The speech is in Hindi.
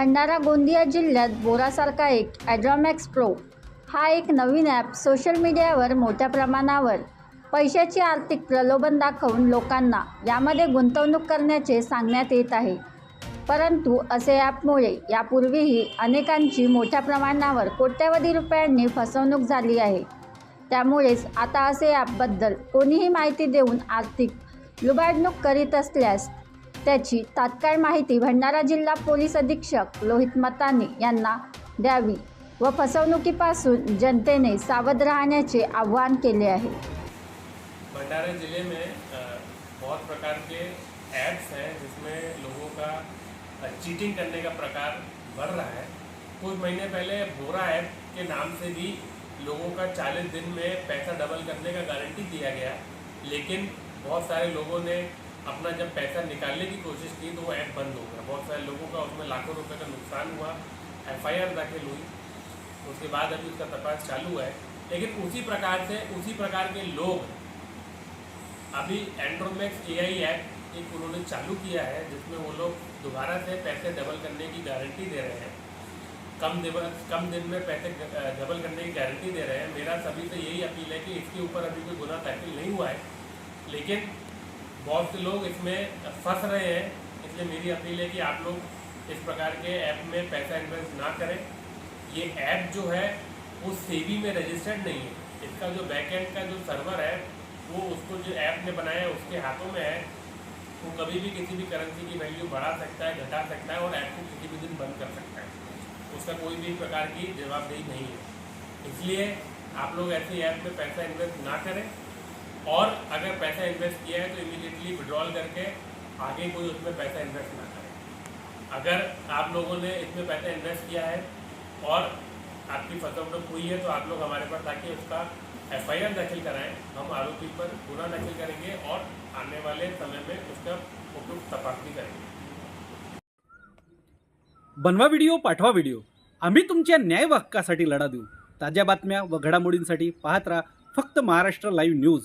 भंडारा गोंदिया जिल्ह्यात बोरासारखा एक ॲड्रॉमॅक्स प्रो हा एक नवीन ॲप सोशल मीडियावर मोठ्या प्रमाणावर पैशाची आर्थिक प्रलोभन दाखवून लोकांना यामध्ये गुंतवणूक करण्याचे सांगण्यात येत आहे. परंतु असे ॲपमुळे यापूर्वीही अनेकांची मोठ्या प्रमाणावर कोट्यवधी रुपयांनी फसवणूक झाली आहे. त्यामुळेच आता असे ॲपबद्दल कोणीही माहिती देऊन आर्थिक लुबाडणूक करीत असल्यास त्याची तात्काळ माहिती भंडारा जिल्हा पोलीस अधीक्षक लोहित मताने यांना द्यावी व फसवणुकीपासून जनतेने सावध राहण्याचे आवाहन केले आहे. भंडारा ज़िले में बहुत प्रकार के ऐप्स हैं जिसमें लोगों का चीटिंग करने का प्रकार बढ़ रहा है। कुछ महीने पहले भोरा ऐप के नाम से भी लोगों का 40 दिन में पैसा डबल करने का गारंटी दिया गया, लेकिन बहुत सारे लोगों ने अपना जब पैसा निकालने की कोशिश की तो वो ऐप बंद हो गया। बहुत सारे लोगों का उसमें लाखों रुपए का नुकसान हुआ, एफआईआर दाखिल हुई, उसके बाद अभी उसका तपास चालू है। लेकिन उसी प्रकार से, उसी प्रकार के लोग अभी एंड्रोमैक्स ए आई ऐप एक उन्होंने चालू किया है, जिसमें वो लोग दोबारा से पैसे डबल करने की गारंटी दे रहे हैं। कम दिवस कम दिन में पैसे डबल करने की गारंटी दे रहे हैं। मेरा सभी से यही अपील है कि इसके ऊपर अभी कोई गुना दाखिल नहीं हुआ है। लेकिन बहुत से लोग इसमें फंस रहे हैं। इसलिए मेरी अपील है कि आप लोग इस प्रकार के ऐप में पैसा इन्वेस्ट ना करें। ये ऐप जो है, वो सेबी में रजिस्टर्ड नहीं है। इसका जो बैकएंड का जो सर्वर है, वो उसको जो ऐप ने बनाया है, उसके हाथों में है। वो कभी भी किसी भी करेंसी की वैल्यू बढ़ा सकता है, घटा सकता है और ऐप को किसी भी दिन बंद कर सकता है। उसका कोई भी प्रकार की जवाबदेही नहीं है। इसलिए आप लोग ऐसे ऐप में पैसा इन्वेस्ट ना करें। और अगर पैसा इन्वेस्ट किया है तो इमीडिएटली विड्रॉल करके आगे कोई उसमें पैसा इन्वेस्ट ना करें। अगर आप लोगों ने इसमें पैसा इन्वेस्ट किया है और आपकी फसवणुक हुई है तो आप लोग हमारे पास आके उसका एफ़ आई आर दाखिल कराएँ। हम आरोपी पर गुना दाखिल करेंगे और आने वाले समय में उसका उपयुक्त तपास भी करेंगे। बनवा व्हिडिओ पाठवा व्हिडिओ आम्ही तुमच्या न्याय हक्कासाठी लढा देऊ। ताज्या बातम्या व घडामोडींसाठी पाहत राहा फक्त महाराष्ट्र लाईव्ह न्यूज़